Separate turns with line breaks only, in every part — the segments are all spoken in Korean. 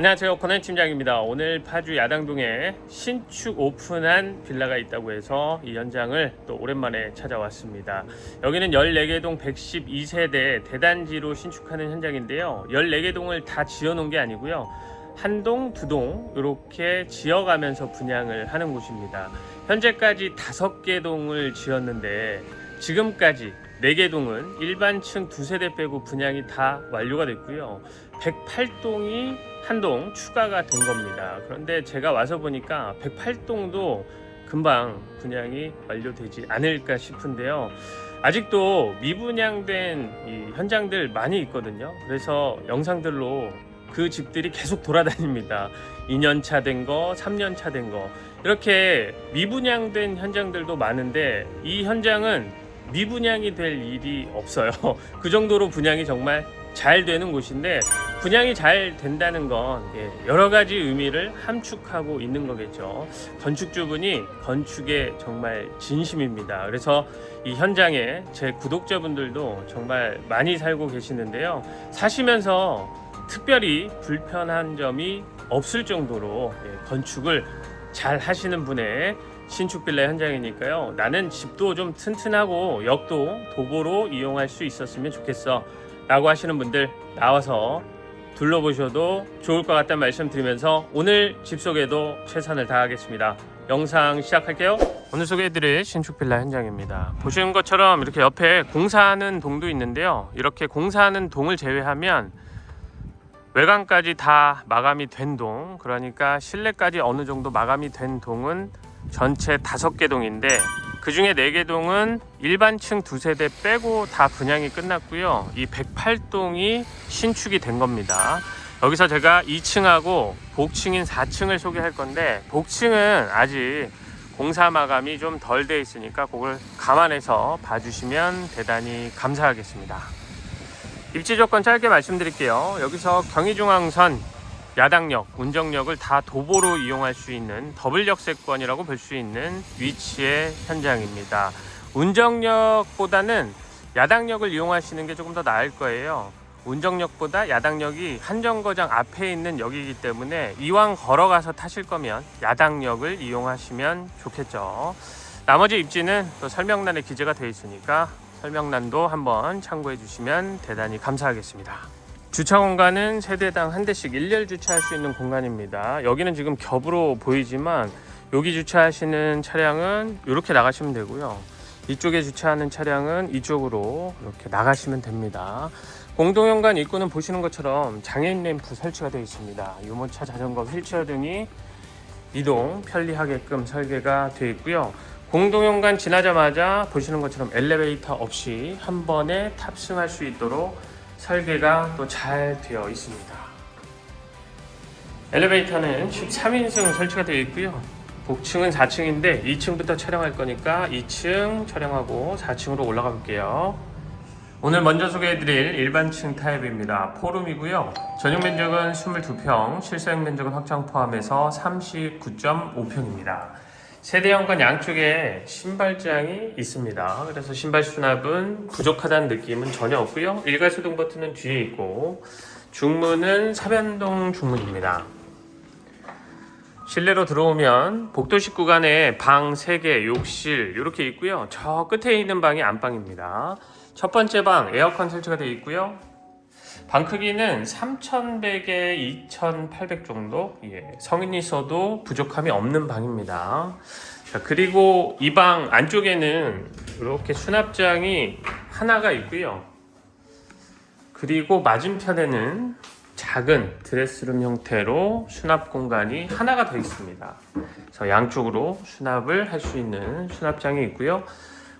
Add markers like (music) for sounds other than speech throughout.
안녕하세요. 권한 팀장입니다. 오늘 파주 야당동에 신축 오픈한 빌라가 있다고 해서 이 현장을 또 오랜만에 찾아왔습니다. 여기는 14개 동 112세대 대단지로 신축하는 현장인데요. 14개 동을 다 지어 놓은 게 아니고요. 한 동, 두 동 이렇게 지어가면서 분양을 하는 곳입니다. 현재까지 5개 동을 지었는데 지금까지 4개 동은 일반층 두 세대 빼고 분양이 다 완료가 됐고요. 108동이 한 동 추가가 된 겁니다. 그런데 제가 와서 보니까 108동도 금방 분양이 완료되지 않을까 싶은데요. 아직도 미분양된 이 현장들 많이 있거든요. 그래서 영상들로 그 집들이 계속 돌아다닙니다. 2년차 된 거, 3년차 된 거. 이렇게 미분양된 현장들도 많은데 이 현장은 미분양이 될 일이 없어요. (laughs) 그 정도로 분양이 정말 잘 되는 곳인데 분양이 잘 된다는 건 예, 여러 가지 의미를 함축하고 있는 거겠죠. 건축주분이 건축에 정말 진심입니다. 그래서 이 현장에 제 구독자분들도 정말 많이 살고 계시는데요. 사시면서 특별히 불편한 점이 없을 정도로 예, 건축을 잘 하시는 분의 신축 빌라 현장이니까요. 나는 집도 좀 튼튼하고 역도 도보로 이용할 수 있었으면 좋겠어. 라고 하시는 분들 나와서 둘러보셔도 좋을 것 같다는 말씀 드리면서 오늘 집 소개도 최선을 다하겠습니다. 영상 시작할게요. 오늘 소개해드릴 신축 빌라 현장입니다. 보시는 것처럼 이렇게 옆에 공사하는 동도 있는데요. 이렇게 공사하는 동을 제외하면 외관까지 다 마감이 된 동, 그러니까 실내까지 어느 정도 마감이 된 동은 전체 다섯 개 동인데 그 중에 네 개 동은 일반층 두 세 대 빼고 다 분양이 끝났고요. 이 108동이 신축이 된 겁니다. 여기서 제가 2층하고 복층인 4층을 소개할 건데 복층은 아직 공사 마감이 좀 덜 돼 있으니까 그걸 감안해서 봐주시면 대단히 감사하겠습니다. 입지 조건 짧게 말씀드릴게요. 여기서 경의중앙선 야당역, 운정역을 다 도보로 이용할 수 있는 더블 역세권이라고 볼 수 있는 위치의 현장입니다. 운정역보다는 야당역을 이용하시는 게 조금 더 나을 거예요. 운정역보다 야당역이 한정거장 앞에 있는 역이기 때문에 이왕 걸어가서 타실 거면 야당역을 이용하시면 좋겠죠. 나머지 입지는 또 설명란에 기재가 되어 있으니까 설명란도 한번 참고해 주시면 대단히 감사하겠습니다. 주차 공간은 세대당 한 대씩 일렬 주차할 수 있는 공간입니다. 여기는 지금 겹으로 보이지만 여기 주차하시는 차량은 이렇게 나가시면 되고요. 이쪽에 주차하는 차량은 이쪽으로 이렇게 나가시면 됩니다. 공동현관 입구는 보시는 것처럼 장애인 램프 설치가 되어 있습니다. 유모차, 자전거, 휠체어 등이 이동 편리하게끔 설계가 되어 있고요. 공동현관 지나자마자 보시는 것처럼 엘리베이터 없이 한 번에 탑승할 수 있도록 설계가 또 잘 되어 있습니다. 엘리베이터는 13인승 설치가 되어 있고요. 복층은 4층인데 2층부터 촬영할 거니까 2층 촬영하고 4층으로 올라가 볼게요. 오늘 먼저 소개해드릴 일반층 타입입니다. 포룸이고요. 전용 면적은 22평, 실사용 면적은 확장 포함해서 39.5평입니다. 세대 현관 양쪽에 신발장이 있습니다. 그래서 신발 수납은 부족하다는 느낌은 전혀 없고요. 일괄수동 버튼은 뒤에 있고 중문은 사변동 중문입니다. 실내로 들어오면 복도식 구간에 방 3개, 욕실 이렇게 있고요. 저 끝에 있는 방이 안방입니다. 첫 번째 방 에어컨 설치가 되어 있고요. 방 크기는 3,100에 2,800 정도. 예, 성인이 있어도 부족함이 없는 방입니다. 자, 그리고 이 방 안쪽에는 이렇게 수납장이 하나가 있고요. 그리고 맞은편에는 작은 드레스룸 형태로 수납 공간이 하나가 더 있습니다. 그래서 양쪽으로 수납을 할 수 있는 수납장이 있고요.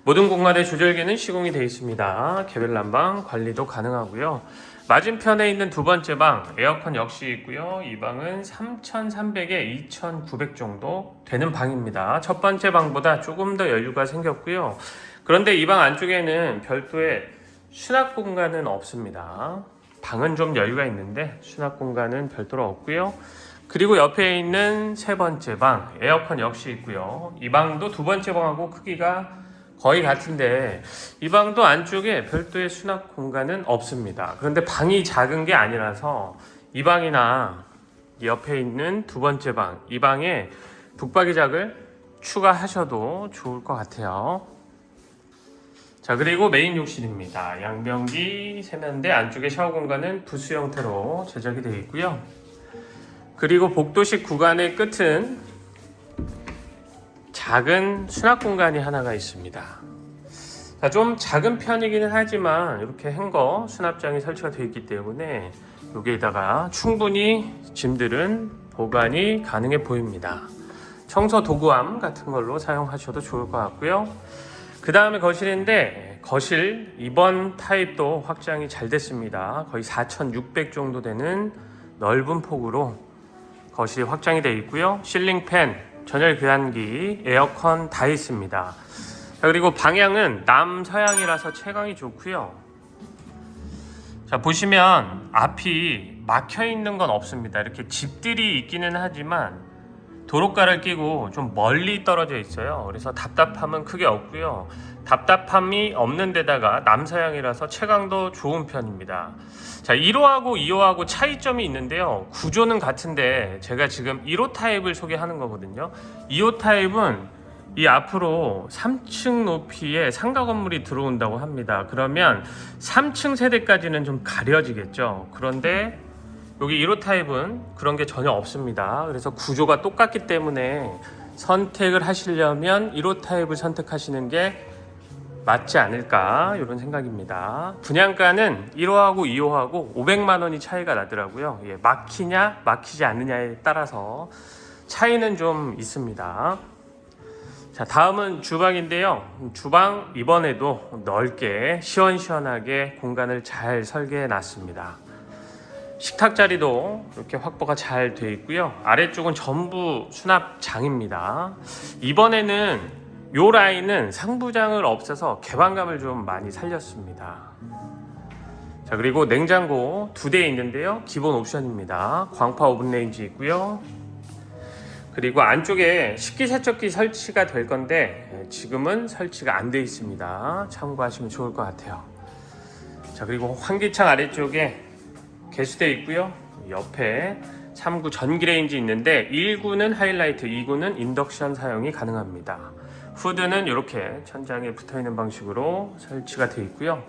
모든 공간의 조절기는 시공이 되어 있습니다. 개별 난방 관리도 가능하고요. 맞은편에 있는 두 번째 방 에어컨 역시 있고요. 이 방은 3,300에 2,900 정도 되는 방입니다. 첫 번째 방보다 조금 더 여유가 생겼고요. 그런데 이 방 안쪽에는 별도의 수납 공간은 없습니다. 방은 좀 여유가 있는데 수납 공간은 별도로 없고요. 그리고 옆에 있는 세 번째 방 에어컨 역시 있고요. 이 방도 두 번째 방하고 크기가 거의 같은데 이 방도 안쪽에 별도의 수납 공간은 없습니다. 그런데 방이 작은 게 아니라서 이 방이나 이 옆에 있는 두 번째 방, 이 방에 북박이작을 추가하셔도 좋을 것 같아요. 자 그리고 메인 욕실입니다. 양변기, 세면대, 안쪽에 샤워 공간은 부스 형태로 제작이 되어 있고요. 그리고 복도식 구간의 끝은 작은 수납 공간이 하나가 있습니다. 자, 좀 작은 편이기는 하지만 이렇게 행거 수납장이 설치가 되어 있기 때문에 여기에다가 충분히 짐들은 보관이 가능해 보입니다. 청소 도구함 같은 걸로 사용하셔도 좋을 것 같고요. 그 다음에 거실인데 거실 2번 타입도 확장이 잘 됐습니다. 거의 4,600 정도 되는 넓은 폭으로 거실이 확장이 되어 있고요. 실링팬, 전열 교환기, 에어컨 다 있습니다. 자, 그리고 방향은 남서향이라서 채광이 좋고요. 자 보시면 앞이 막혀 있는 건 없습니다. 이렇게 집들이 있기는 하지만 도로가를 끼고 좀 멀리 떨어져 있어요. 그래서 답답함은 크게 없고요. 답답함이 없는 데다가 남서향이라서 채광도 좋은 편입니다. 자, 1호하고 2호하고 차이점이 있는데요. 구조는 같은데 제가 지금 1호 타입을 소개하는 거거든요. 2호 타입은 이 앞으로 3층 높이의 상가 건물이 들어온다고 합니다. 그러면 3층 세대까지는 좀 가려지겠죠. 그런데 여기 1호 타입은 그런 게 전혀 없습니다. 그래서 구조가 똑같기 때문에 선택을 하시려면 1호 타입을 선택하시는 게 맞지 않을까 이런 생각입니다. 분양가는 1호하고 2호하고 500만 원이 차이가 나더라고요. 예, 막히냐 막히지 않느냐에 따라서 차이는 좀 있습니다. 자, 다음은 주방인데요. 주방 이번에도 넓게 시원시원하게 공간을 잘 설계해 놨습니다. 식탁 자리도 이렇게 확보가 잘 되어 있고요. 아래쪽은 전부 수납장입니다. 이번에는 요 라인은 상부장을 없애서 개방감을 좀 많이 살렸습니다. 자, 그리고 냉장고 두 대 있는데요. 기본 옵션입니다. 광파 오븐 레인지 있고요. 그리고 안쪽에 식기세척기 설치가 될 건데 지금은 설치가 안 돼 있습니다. 참고하시면 좋을 것 같아요. 자 그리고 환기창 아래쪽에 개수대 있고요. 옆에 3구 전기 레인지 있는데 1구는 하이라이트, 2구는 인덕션 사용이 가능합니다. 후드는 이렇게 천장에 붙어 있는 방식으로 설치가 되어 있고요.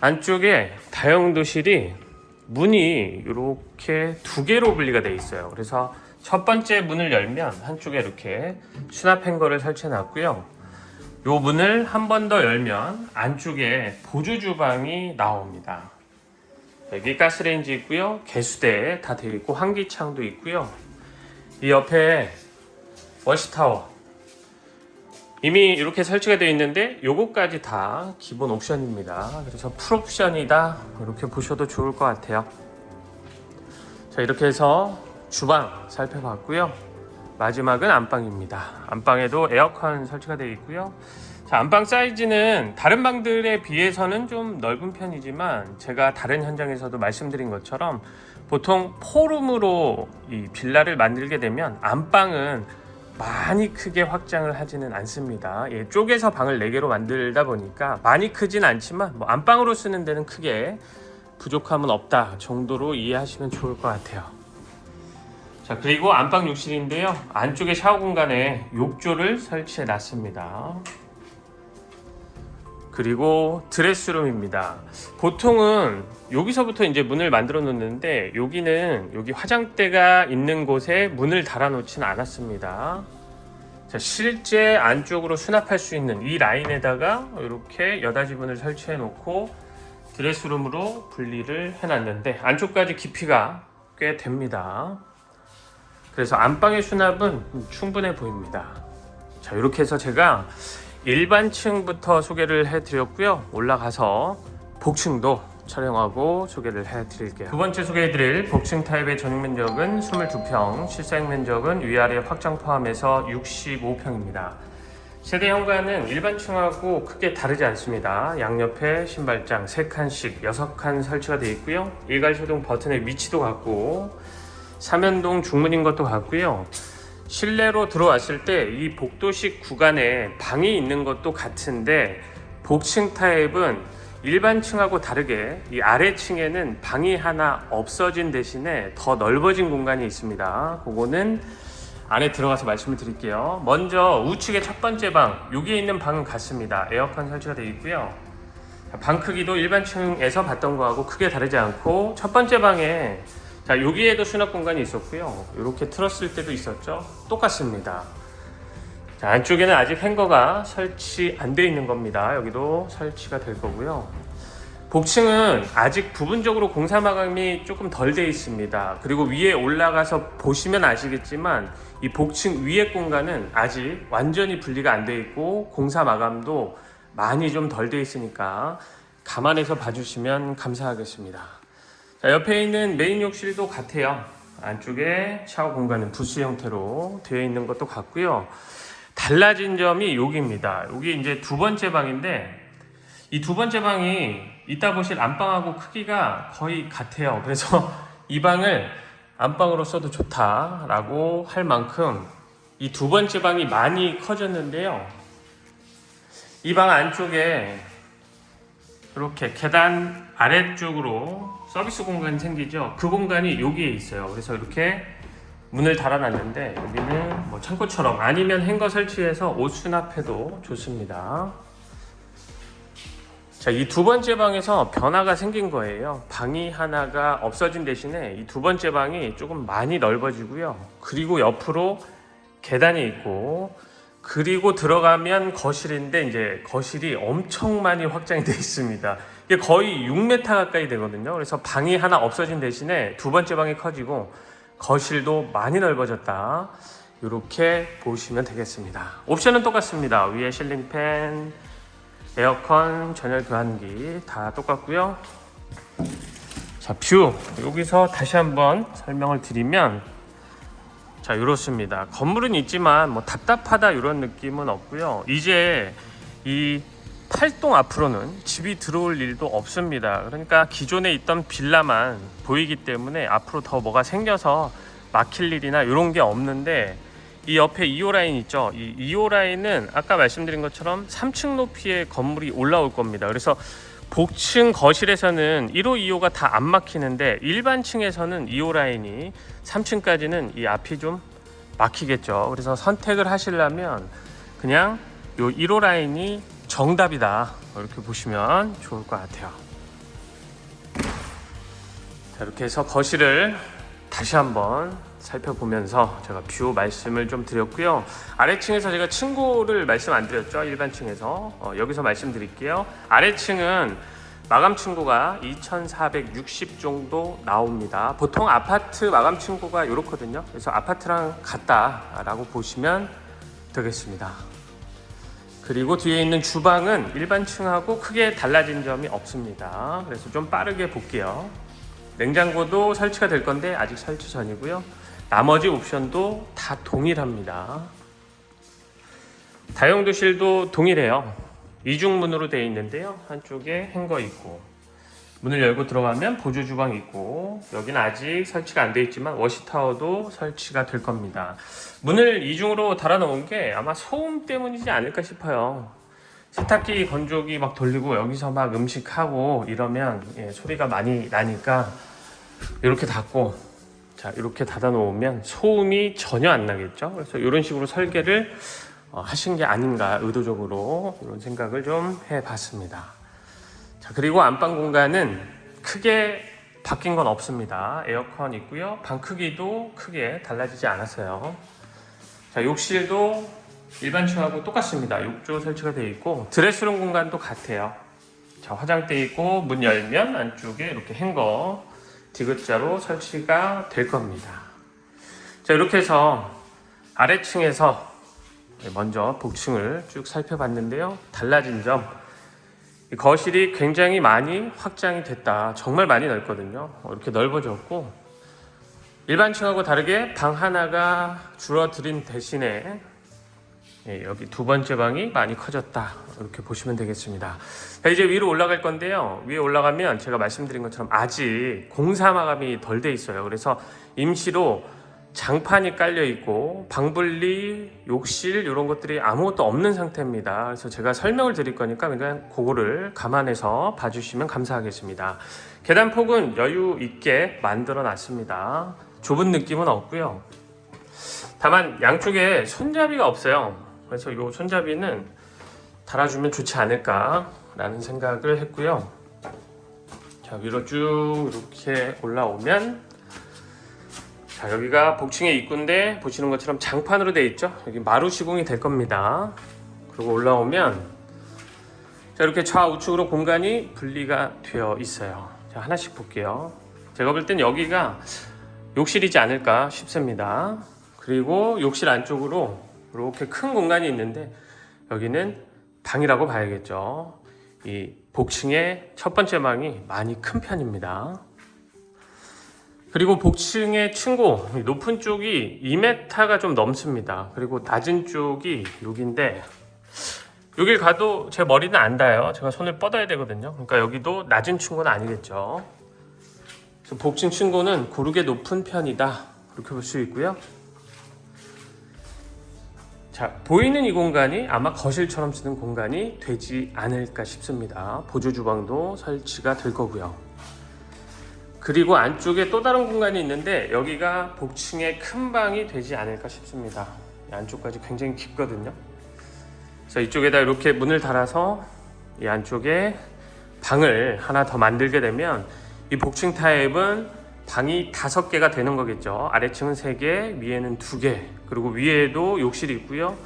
안쪽에 다용도실이 문이 이렇게 두 개로 분리가 되어 있어요. 그래서 첫 번째 문을 열면 한쪽에 이렇게 수납 행거를 설치해 놨고요. 요 문을 한 번 더 열면 안쪽에 보조 주방이 나옵니다. 여기 가스레인지 있고요. 개수대 다 되어 있고 환기창도 있고요. 이 옆에 워시타워 이미 이렇게 설치가 되어 있는데 요거까지 다 기본 옵션입니다. 그래서 풀옵션이다 이렇게 보셔도 좋을 것 같아요. 자 이렇게 해서 주방 살펴봤고요. 마지막은 안방입니다. 안방에도 에어컨 설치가 되어 있고요. 자, 안방 사이즈는 다른 방들에 비해서는 좀 넓은 편이지만 제가 다른 현장에서도 말씀드린 것처럼 보통 포룸으로 이 빌라를 만들게 되면 안방은 많이 크게 확장을 하지는 않습니다. 예, 쪼개서 방을 4개로 만들다 보니까 많이 크진 않지만 뭐 안방으로 쓰는 데는 크게 부족함은 없다 정도로 이해하시면 좋을 것 같아요. 자 그리고 안방 욕실인데요. 안쪽에 샤워 공간에 욕조를 설치해 놨습니다. 그리고 드레스룸입니다. 보통은 여기서부터 이제 문을 만들어 놓는데 여기는 여기 화장대가 있는 곳에 문을 달아 놓지는 않았습니다. 자 실제 안쪽으로 수납할 수 있는 이 라인에다가 이렇게 여닫이문을 설치해 놓고 드레스룸으로 분리를 해 놨는데 안쪽까지 깊이가 꽤 됩니다 그래서 안방의 수납은 충분해 보입니다. 자, 이렇게 해서 제가 일반층부터 소개를 해드렸고요. 올라가서 복층도 촬영하고 소개를 해드릴게요. 두 번째 소개해드릴 복층 타입의 전용 면적은 22평, 실사용 면적은 위아래 확장 포함해서 65평입니다. 세대 현관은 일반층하고 크게 다르지 않습니다. 양옆에 신발장 3칸씩 6칸 설치가 되어 있고요. 일괄소등 버튼의 위치도 같고 삼연동 중문인 것도 같고요. 실내로 들어왔을 때 이 복도식 구간에 방이 있는 것도 같은데 복층 타입은 일반층하고 다르게 이 아래층에는 방이 하나 없어진 대신에 더 넓어진 공간이 있습니다. 그거는 안에 들어가서 말씀을 드릴게요. 먼저 우측의 첫 번째 방, 여기에 있는 방은 같습니다. 에어컨 설치가 되어 있고요. 자, 방 크기도 일반층에서 봤던 거하고 크게 다르지 않고 첫 번째 방에 자 여기에도 수납 공간이 있었고요. 이렇게 틀었을 때도 있었죠. 똑같습니다. 자, 안쪽에는 아직 행거가 설치 안 돼 있는 겁니다. 여기도 설치가 될 거고요. 복층은 아직 부분적으로 공사 마감이 조금 덜 돼 있습니다. 그리고 위에 올라가서 보시면 아시겠지만 이 복층 위에 공간은 아직 완전히 분리가 안 돼 있고 공사 마감도 많이 좀 덜 돼 있으니까 감안해서 봐주시면 감사하겠습니다. 자, 옆에 있는 메인 욕실도 같아요. 안쪽에 샤워 공간은 부스 형태로 되어 있는 것도 같고요. 달라진 점이 여기입니다. 여기 이제 두 번째 방인데 이 두 번째 방이 이따 보실 안방하고 크기가 거의 같아요. 그래서 (laughs) 이 방을 안방으로 써도 좋다라고 할 만큼 이 두 번째 방이 많이 커졌는데요. 이 방 안쪽에 이렇게 계단 아래쪽으로 서비스 공간이 생기죠. 그 공간이 여기에 있어요. 그래서 이렇게 문을 달아놨는데 여기는 뭐 창고처럼 아니면 행거 설치해서 옷 수납해도 좋습니다. 자, 이 두 번째 방에서 변화가 생긴 거예요. 방이 하나가 없어진 대신에 이 두 번째 방이 조금 많이 넓어지고요. 그리고 옆으로 계단이 있고 그리고 들어가면 거실인데 이제 거실이 엄청 많이 확장이 (laughs) 되어 있습니다. 이게 거의 6m 가까이 되거든요. 그래서 방이 하나 없어진 대신에 두 번째 방이 커지고 거실도 많이 넓어졌다. 이렇게 보시면 되겠습니다. 옵션은 똑같습니다. 위에 실링팬, 에어컨, 전열 교환기 다 똑같고요. 자, 뷰 여기서 다시 한번 설명을 드리면 자, 이렇습니다. 건물은 있지만 뭐 답답하다 이런 느낌은 없고요. 이제 이 팔동 앞으로는 집이 들어올 일도 없습니다. 그러니까 기존에 있던 빌라만 보이기 때문에 앞으로 더 뭐가 생겨서 막힐 일이나 이런 게 없는데 이 옆에 2호 라인 있죠. 이 2호 라인은 아까 말씀드린 것처럼 3층 높이의 건물이 올라올 겁니다. 그래서 복층 거실에서는 1호, 2호가 다 안 막히는데 일반 층에서는 2호 라인이 3층까지는 이 앞이 좀 막히겠죠. 그래서 선택을 하시려면 그냥 요 1호 라인이 정답이다. 이렇게 보시면 좋을 것 같아요. 자, 이렇게 해서 거실을 다시 한번 살펴보면서 제가 뷰 말씀을 좀 드렸고요. 아래층에서 제가 층고를 말씀 안 드렸죠. 일반층에서 어, 여기서 말씀드릴게요. 아래층은 마감 층고가 2,460 정도 나옵니다. 보통 아파트 마감 층고가 이렇거든요. 그래서 아파트랑 같다라고 보시면 되겠습니다. 그리고 뒤에 있는 주방은 일반 층하고 크게 달라진 점이 없습니다. 그래서 좀 빠르게 볼게요. 냉장고도 설치가 될 건데 아직 설치 전이고요. 나머지 옵션도 다 동일합니다. 다용도실도 동일해요. 이중문으로 되어 있는데요. 한쪽에 행거 있고 문을 열고 들어가면 보조 주방 있고 여기는 아직 설치가 안 되어 있지만 워시타워도 설치가 될 겁니다. 문을 이중으로 달아 놓은 게 아마 소음 때문이지 않을까 싶어요. 세탁기 건조기 막 돌리고 여기서 막 음식하고 이러면 예, 소리가 많이 나니까 이렇게 닫고 자 이렇게 닫아 놓으면 소음이 전혀 안 나겠죠. 그래서 이런 식으로 설계를 어, 하신 게 아닌가 의도적으로 이런 생각을 좀 해봤습니다. 자 그리고 안방 공간은 크게 바뀐 건 없습니다. 에어컨 있고요. 방 크기도 크게 달라지지 않았어요. 자 욕실도 일반 층하고 똑같습니다. 욕조 설치가 되어 있고 드레스룸 공간도 같아요. 자 화장대 있고 문 열면 안쪽에 이렇게 행거 디귿자로 설치가 될 겁니다. 자 이렇게 해서 아래층에서 먼저 복층을 쭉 살펴봤는데요. 달라진 점이 거실이 굉장히 많이 확장이 됐다. 정말 많이 넓거든요. 어, 이렇게 넓어졌고 일반 층하고 다르게 방 하나가 줄어들인 대신에 예, 여기 두 번째 방이 많이 커졌다. 이렇게 보시면 되겠습니다. 자, 이제 위로 올라갈 건데요. 위에 올라가면 제가 말씀드린 것처럼 아직 공사 마감이 덜 돼 있어요. 그래서 임시로 장판이 깔려 있고 방분리, 욕실 이런 것들이 아무것도 없는 상태입니다. 그래서 제가 설명을 드릴 거니까 그냥 그거를 감안해서 봐주시면 감사하겠습니다. 계단 폭은 여유 있게 만들어 놨습니다. 좁은 느낌은 없고요. 다만 양쪽에 손잡이가 없어요. 그래서 이 손잡이는 달아주면 좋지 않을까라는 생각을 했고요. 자 위로 쭉 이렇게 올라오면 자 여기가 복층의 입구인데 보시는 것처럼 장판으로 되어 있죠. 여기 마루 시공이 될 겁니다. 그리고 올라오면 자 이렇게 좌우측으로 공간이 분리가 되어 있어요. 자 하나씩 볼게요. 제가 볼 땐 여기가 욕실이지 않을까 싶습니다. 그리고 욕실 안쪽으로 이렇게 큰 공간이 있는데 여기는 방이라고 봐야겠죠. 이 복층의 첫 번째 방이 많이 큰 편입니다. 그리고 복층의 층고 이 높은 쪽이 2m가 좀 넘습니다. 그리고 낮은 쪽이 여기인데 여길 가도 제 머리는 안 닿아요. 제가 손을 뻗어야 되거든요. 그러니까 여기도 낮은 층고는 아니겠죠. 복층 층고는 고르게 높은 편이다. 그렇게 볼 수 있고요. 자, 보이는 이 공간이 아마 거실처럼 쓰는 공간이 되지 않을까 싶습니다. 보조 주방도 설치가 될 거고요. 그리고 안쪽에 또 다른 공간이 있는데 여기가 복층의 큰 방이 되지 않을까 싶습니다. 이 안쪽까지 굉장히 깊거든요. 그래서 이쪽에다 이렇게 문을 달아서 이 안쪽에 방을 하나 더 만들게 되면 이 복층 타입은 방이 다섯 개가 되는 거겠죠. 아래층은 세 개, 위에는 두 개, 그리고 위에도 욕실이 있고요.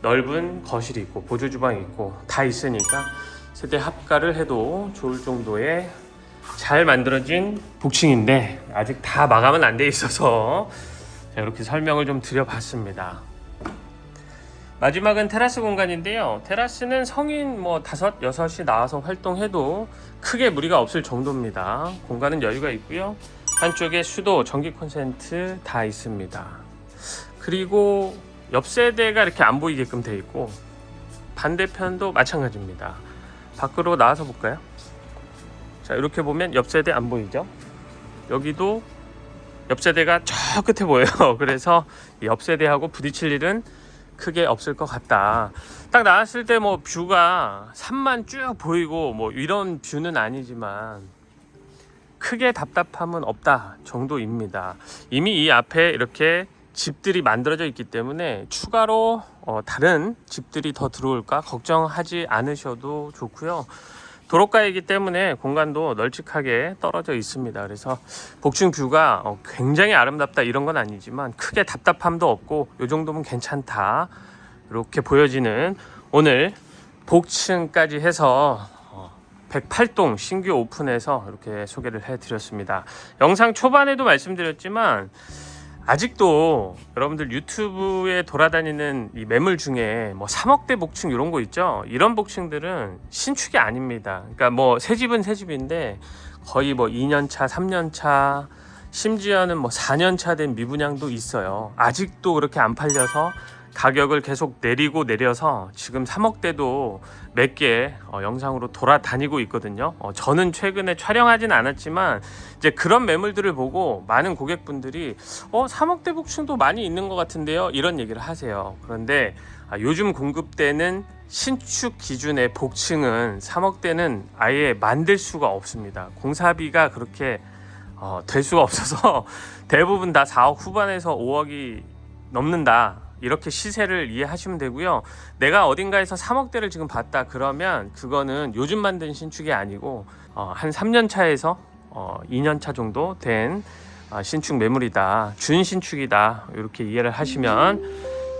넓은 거실이 있고 보조 주방이 있고 다 있으니까 세대 합가를 해도 좋을 정도의 잘 만들어진 복층인데 아직 다 마감은 안 돼 있어서 자, 이렇게 설명을 좀 드려봤습니다. 마지막은 테라스 공간인데요. 테라스는 성인 뭐 다섯 여섯이 나와서 활동해도 크게 무리가 없을 정도입니다. 공간은 여유가 있고요. 한쪽에 수도, 전기 콘센트 다 있습니다. 그리고 옆 세대가 이렇게 안 보이게끔 돼 있고 반대편도 마찬가지입니다. 밖으로 나와서 볼까요? 자 이렇게 보면 옆 세대 안 보이죠? 여기도 옆 세대가 저 끝에 보여요. (laughs) 그래서 옆 세대하고 부딪힐 일은 크게 없을 것 같다. 딱 나왔을 때 뭐 뷰가 산만 쭉 보이고 뭐 이런 뷰는 아니지만 크게 답답함은 없다 정도입니다. 이미 이 앞에 이렇게 집들이 만들어져 있기 때문에 추가로 어, 다른 집들이 더 들어올까 걱정하지 않으셔도 좋고요. 도로가이기 때문에 공간도 널찍하게 떨어져 있습니다. 그래서 복층 뷰가 어, 굉장히 아름답다 이런 건 아니지만 크게 답답함도 없고 이 정도면 괜찮다 이렇게 보여지는 오늘 복층까지 해서 어, 108동 신규 오픈해서 이렇게 소개를 해드렸습니다. 영상 초반에도 말씀드렸지만 아직도 여러분들 유튜브에 돌아다니는 이 매물 중에 뭐 3억대 복층 이런 거 있죠. 이런 복층들은 신축이 아닙니다. 그러니까 뭐 새 집은 새 집인데 거의 뭐 2년 차, 3년 차, 심지어는 뭐 4년 차 된 미분양도 있어요. 아직도 그렇게 안 팔려서 가격을 계속 내리고 내려서 지금 3억대도 몇 개 영상으로 돌아다니고 있거든요. 어, 저는 최근에 촬영하진 않았지만 이제 그런 매물들을 보고 많은 고객분들이 어 3억대 복층도 많이 있는 것 같은데요. 이런 얘기를 하세요. 그런데 아, 요즘 공급되는 신축 기준의 복층은 3억대는 아예 만들 수가 없습니다. 공사비가 그렇게 어, 될 수가 없어서 (laughs) 대부분 다 4억 후반에서 5억이 넘는다. 이렇게 시세를 이해하시면 되고요. 내가 어딘가에서 3억대를 지금 봤다 그러면 그거는 요즘 만든 신축이 아니고 어, 한 3년 차에서 어, 2년 차 정도 된 어, 신축 매물이다. 준 신축이다. 이렇게 이해를 하시면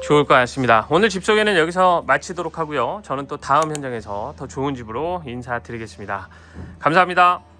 좋을 것 같습니다. 오늘 집 소개는 여기서 마치도록 하고요. 저는 또 다음 현장에서 더 좋은 집으로 인사드리겠습니다. 감사합니다.